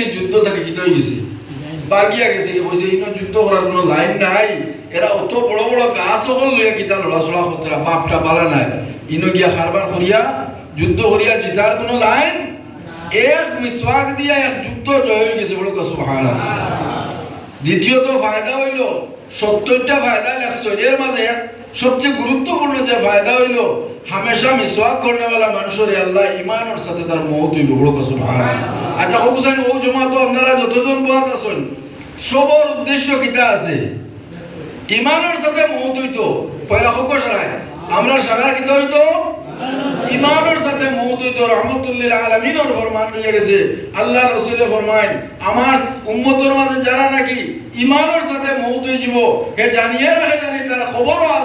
দিনে যুদ্ধ থাকে হয়ে গেছে বাগিয়া গেছে কইছে ইনো যুদ্ধ করার কোনো লাইন নাই। এরা অত বড় বড় গাছ সকল লইয়া কিতা লড়াচড়া করতে বাপটা বালা নাই। ইনো গিয়া খারবার করিয়া, যুদ্ধ করিয়া জিতার কোনো লাইন এক মিসওয়াক দিয়া এক যুদ্ধ জয় হয়ে গেছে বড় বলে সুবহানাল্লাহ। দ্বিতীয়ত ফায়দা হইল সত্তরটা ফায়দা লেখছেন এর মাঝে সবচেয়ে গুরুত্বপূর্ণ যে ফায়দা হইল, হামেশা মিসওয়াক করনেওয়ালা মানুষের আল্লাহ ইমানের সাথে তার মহৎ হইল বড় কথা সুবহানাল্লাহ। আচ্ছা হোকুসাইন ও জমা তো আপনারা যতজন বাদ আছেন, সবর উদ্দেশ্য কিটা আছে? ইমানের সাথে মহৎ হইতো, পয়লা হোক সারায়। আমরা সারা কিটা হইতো? ইমানের সাথে মহৎ হইতো, রহমতুল্লিল আলমিনের ফরমান হয়ে গেছে। আল্লাহ রসুলে ফরমায়, আমার উম্মতর মাঝে যারা নাকি ইমানের সাথে মহৎ হয়ে যাব হে জানিয়ে রাখে জানি তার খবরও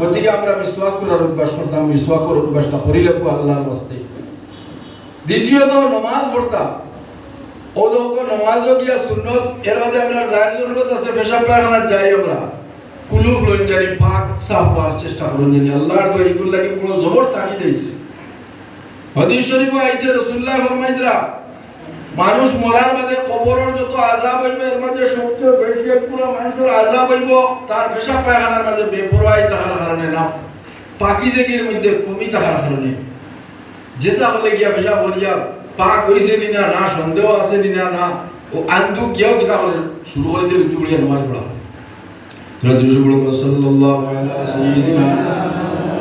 গতিকে আমরা মিসওয়াক করার অভ্যাস করতাম মিসওয়াক করার অভ্যাসটা করি লাগবো আল্লাহর ওয়াস্তে। দ্বিতীয়ত, নামাজ পড়তাম। ও লোক নামাজও গিয়া সুন্নত, এর মধ্যে আমরা জরুরত আছে, পেশাব পায়খানা যাই আমরা। কুলুব লইন জানি, পাক সাফ চেষ্টা করুন জানি। আল্লাহর লাগে পুরো জবর তাকি দিয়েছে। হাদিস শরীফে আইছে, রাসূলুল্লাহ ফরমাইতরা মানুষ মরার বাদে কবরের যত আযাব হইবে, এর মাঝে সবচেয়ে বেশি পুরো মানুষের আযাব হইব, তার পেশাব পায়খানার মাঝে বেপরোয়াই তাহার কারণে না পাকিজেগির মধ্যে কমি তাহার কারণে যেসা হলে গিয়া পেশাব বলিয়া পাক হইছে নি না সন্দেহ আছে নি না ও আন্দু গিয়াও কিতা করে শুরু করে দিয়ে রুচু করিয়া নামাজ পড়া সাল্লাল্লাহু আলাইহি ওয়াসাল্লাম